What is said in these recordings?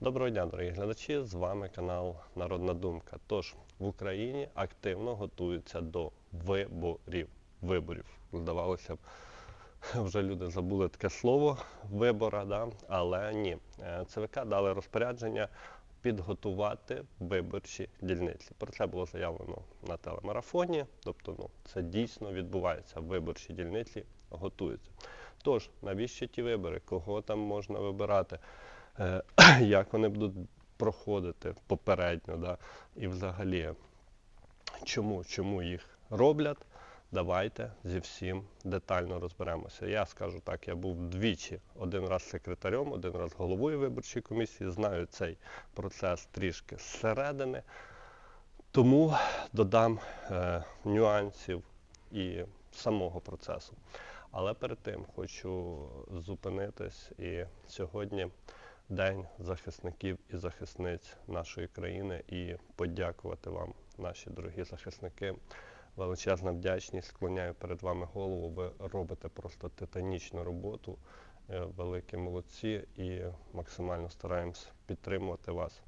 Доброго дня, дорогі глядачі! З вами канал Народна Думка. Тож в Україні активно готуються до виборів. Виборів. Здавалося б, вже люди забули таке слово вибора, да? але ні. Е, ЦВК дали розпорядження підготувати виборчі дільниці. Про це було заявлено на телемарафоні. Тобто, ну, це дійсно відбувається. Виборчі дільниці готуються. Тож, навіщо ті вибори? Кого там можна вибирати? Е, як вони будуть проходити попередньо, да? і взагалі, чому, чому їх роблять, давайте зі всім детально розберемося. Я скажу так, я був двічі, один раз секретарем, один раз головою виборчої комісії, знаю цей процес трішки зсередини, тому додам е, нюансів і самого процесу. Але перед тим хочу зупинитись і сьогодні День захисників і захисниць нашої країни і подякувати вам, наші дорогі захисники. Величезна вдячність, склоняю перед вами голову. Ви робите просто титанічну роботу, е, великі молодці і максимально стараємось підтримувати вас.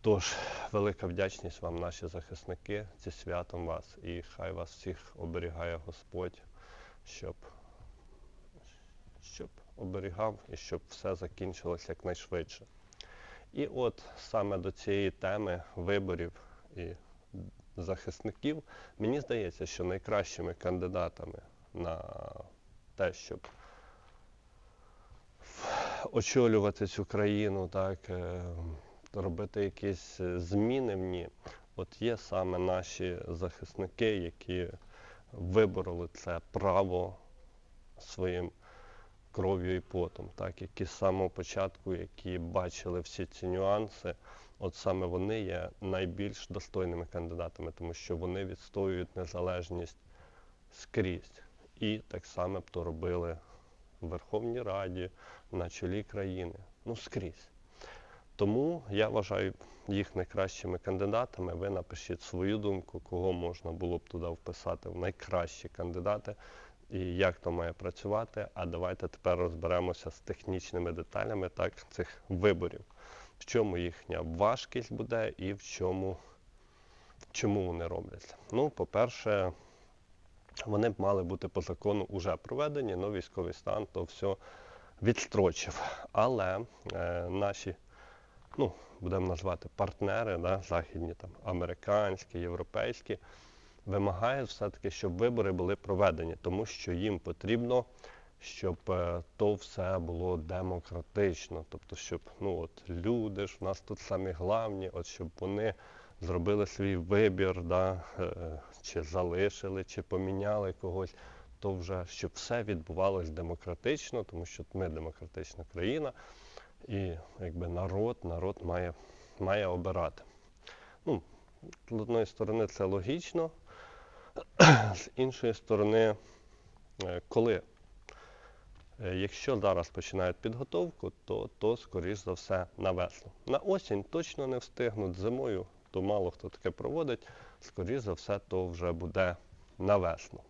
Тож, велика вдячність вам, наші захисники, зі святом вас, і хай вас всіх оберігає Господь, щоб щоб оберігав і щоб все закінчилося якнайшвидше. І от саме до цієї теми виборів і захисників, мені здається, що найкращими кандидатами на те, щоб очолювати цю країну, так, е, робити якісь зміни в ній, от є саме наші захисники, які вибороли це право своїм кров'ю і потом, так, які з самого початку, які бачили всі ці нюанси, от саме вони є найбільш достойними кандидатами, тому що вони відстоюють незалежність скрізь. І так само б то робили в Верховній Раді, на чолі країни, ну скрізь. Тому я вважаю їх найкращими кандидатами. Ви напишіть свою думку, кого можна було б туди вписати в найкращі кандидати і як то має працювати. А давайте тепер розберемося з технічними деталями так, цих виборів, в чому їхня важкість буде і в чому, чому вони робляться. Ну, по-перше, вони б мали бути по закону вже проведені, але військовий стан то все відстрочив. Але е, наші, ну, будемо назвати партнери, да, західні, там, американські, європейські, вимагає все-таки, щоб вибори були проведені, тому що їм потрібно, щоб е, то все було демократично. Тобто, щоб ну от люди ж в нас тут самі главні, от щоб вони зробили свій вибір, да, е, чи залишили, чи поміняли когось. То вже щоб все відбувалось демократично, тому що ми демократична країна, і якби народ, народ має має обирати. Ну, З одної сторони, це логічно, з іншої сторони, е, коли, е, якщо зараз починають підготовку, то, то скоріш за все, на весну. На осінь точно не встигнуть, зимою, то мало хто таке проводить, скоріш за все, то вже буде на весну.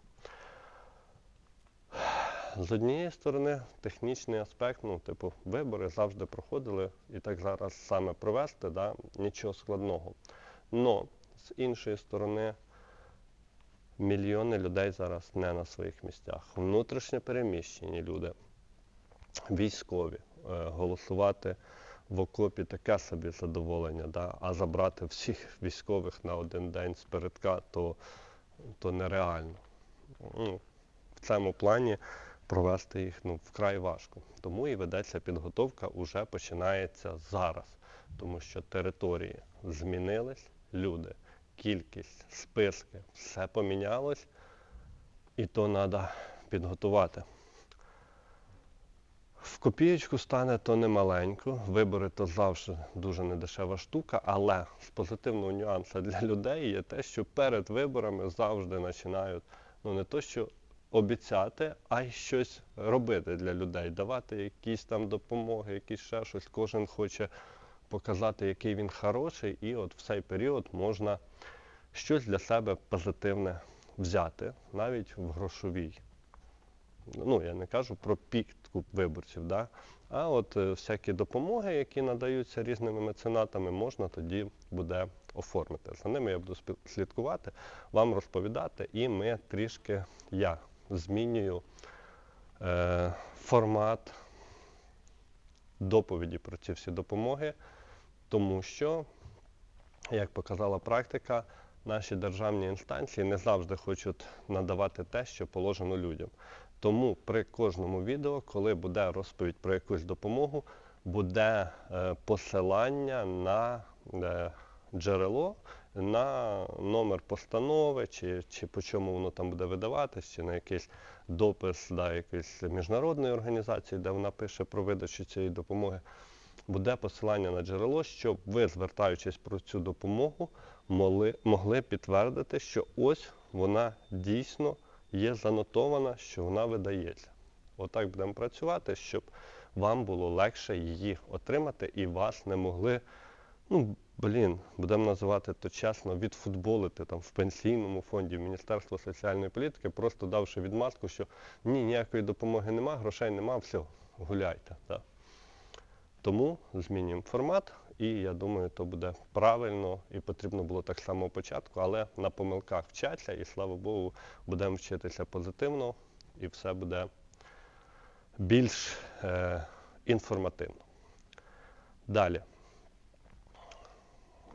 З однієї сторони, технічний аспект, ну, типу, вибори завжди проходили, і так зараз саме провести, да, нічого складного. Но з іншої сторони, мільйони людей зараз не на своїх місцях. Внутрішньо переміщені люди, військові. Е, голосувати в окопі таке собі задоволення, да? а забрати всіх військових на один день з передка, то, то нереально. Ну, В цьому плані провести їх ну, вкрай важко. Тому і ведеться підготовка вже починається зараз, тому що території змінились, люди кількість, списки, все помінялось, і то треба підготувати. В копієчку стане то немаленько, вибори то завжди дуже недешева штука, але з позитивного нюансу для людей є те, що перед виборами завжди починають ну не то, що обіцяти, а й щось робити для людей, давати якісь там допомоги, якісь ще щось. Кожен хоче показати, який він хороший, і от в цей період можна щось для себе позитивне взяти, навіть в грошовій. Ну, я не кажу про пік виборців. Да? А от е, всякі допомоги, які надаються різними меценатами, можна тоді буде оформити. За ними я буду слідкувати, вам розповідати, і ми трішки я змінюю е, формат доповіді про ці всі допомоги, тому що, як показала практика, наші державні інстанції не завжди хочуть надавати те, що положено людям. Тому при кожному відео, коли буде розповідь про якусь допомогу, буде е, посилання на е, джерело, на номер постанови, чи, чи по чому воно там буде видаватись, чи на якийсь допис да, якоїсь міжнародної організації, де вона пише про видачу цієї допомоги. Буде посилання на джерело, щоб ви, звертаючись про цю допомогу, могли, могли підтвердити, що ось вона дійсно є занотована, що вона видається. Отак будемо працювати, щоб вам було легше її отримати і вас не могли, ну, блін, будемо називати то чесно, відфутболити там в пенсійному фонді, в Міністерство соціальної політики, просто давши відмазку, що ні, ніякої допомоги нема, грошей нема, все, гуляйте. Да. Тому змінюємо формат, і я думаю, то буде правильно і потрібно було так само початку, але на помилках вчаться, і слава Богу, будемо вчитися позитивно, і все буде більш е, інформативно. Далі.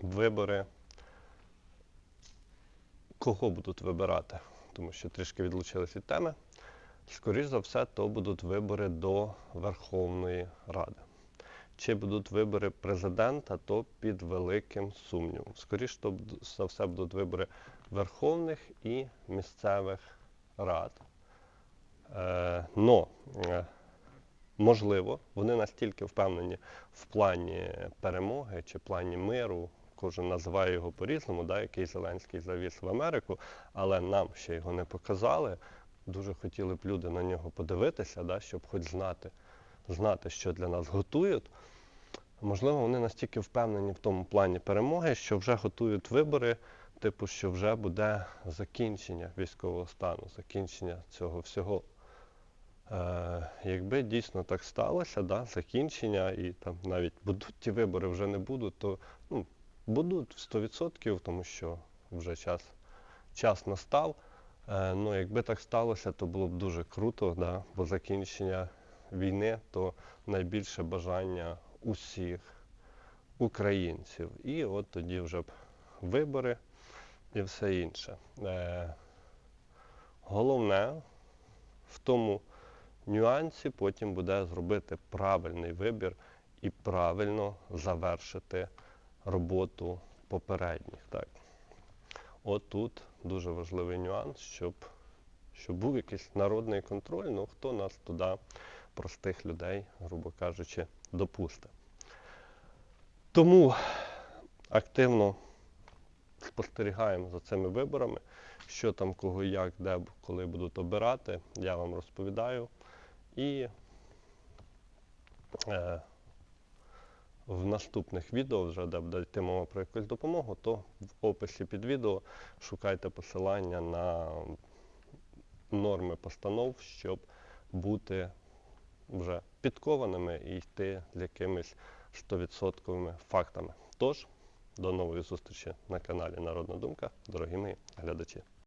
Вибори. Кого будуть вибирати? Тому що трішки відлучились від теми. Скоріш за все, то будуть вибори до Верховної Ради. Чи будуть вибори президента, то під великим сумнівом. Скоріше за все будуть вибори верховних і місцевих рад. Е, но, е, можливо, вони настільки впевнені в плані перемоги чи плані миру, кожен називає його по-різному, да, який Зеленський завіз в Америку, але нам ще його не показали. Дуже хотіли б люди на нього подивитися, да, щоб хоч знати, знати, що для нас готують. Можливо, вони настільки впевнені в тому плані перемоги, що вже готують вибори, типу, що вже буде закінчення військового стану, закінчення цього всього. Е, якби дійсно так сталося, да, закінчення, і там навіть будуть ті вибори, вже не будуть, то ну, будуть 100%, тому що вже час, час настав. Е, ну, якби так сталося, то було б дуже круто, да, бо закінчення війни то найбільше бажання усіх українців. І от тоді вже б вибори і все інше. Е, головне в тому нюансі потім буде зробити правильний вибір і правильно завершити роботу попередніх. Так. От тут дуже важливий нюанс, щоб, щоб був якийсь народний контроль, ну хто нас туди, простих людей, грубо кажучи, допустить. Тому активно спостерігаємо за цими виборами, що там кого як, де, коли будуть обирати, я вам розповідаю. І е, в наступних відео, вже де буде йти мова про якусь допомогу, то в описі під відео шукайте посилання на норми постанов, щоб бути вже підкованими і йти якимись 100% фактами. Тож, до нової зустрічі на каналі Народна Думка, дорогі мої глядачі.